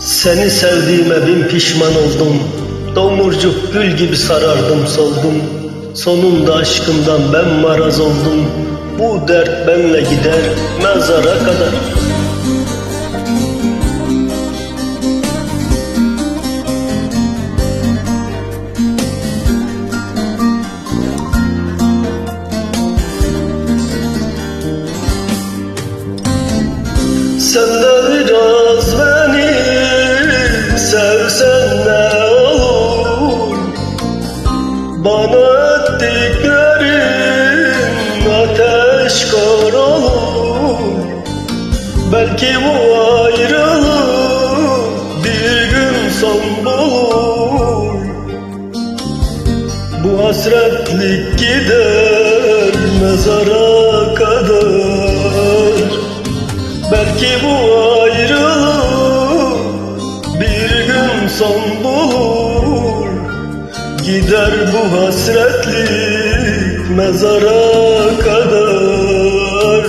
Seni sevdiğime bin pişman oldum. Domurcuk gül gibi sarardım soldum. Sonunda aşkından ben maraz oldum. Bu dert benle gider mezara kadar Sen de biraz beni sevsen ne olur? Bana ettiklerin ateş kor olur. Belki bu ayrılık bir gün son bulur. Bu hasretlik gider mezara Belki bu ayrılık bir gün son bulur. Gider bu hasretlik mezara kadar.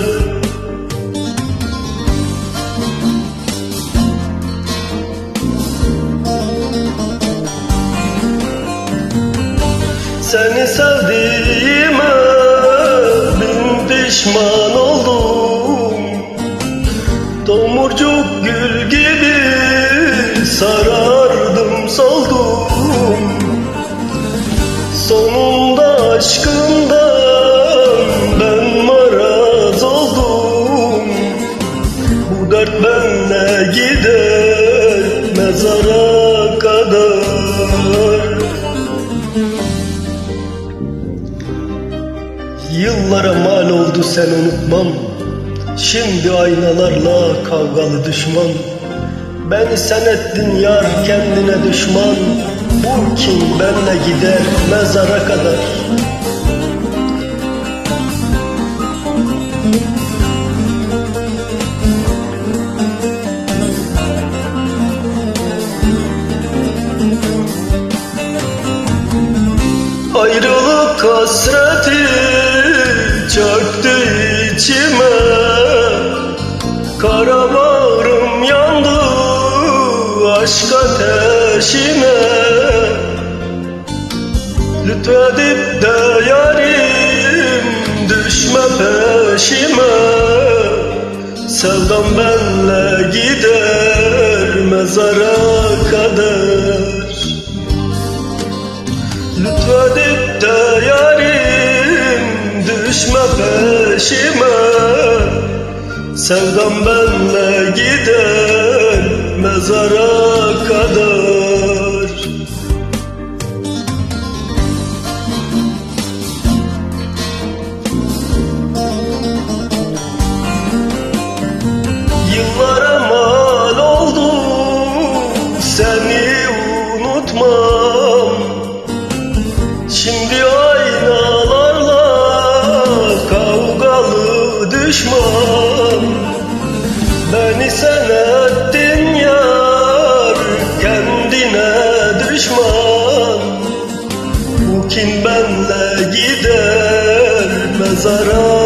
Seni sevdiğime bin pişman aşkından ben maraz oldum. Bu dert benle gider mezara kadar. Yıllara mal oldu sen unutmam. Şimdi aynalarla kavgalı düşman. Beni sen ettin yar kendine düşman Bu kim benle gider mezara kadar. Ayrılık hasreti çöktü içime. Kara bağrım yandı aşk ateşine Lütfedip de yarim düşme peşime. Sevdam benle gider mezara kadar. Lütfedip de yarim düşme peşime. Sevdam benle gider mezara kadar düşman Beni sen ettin yar kendine düşman. Bu kim benle gider mezara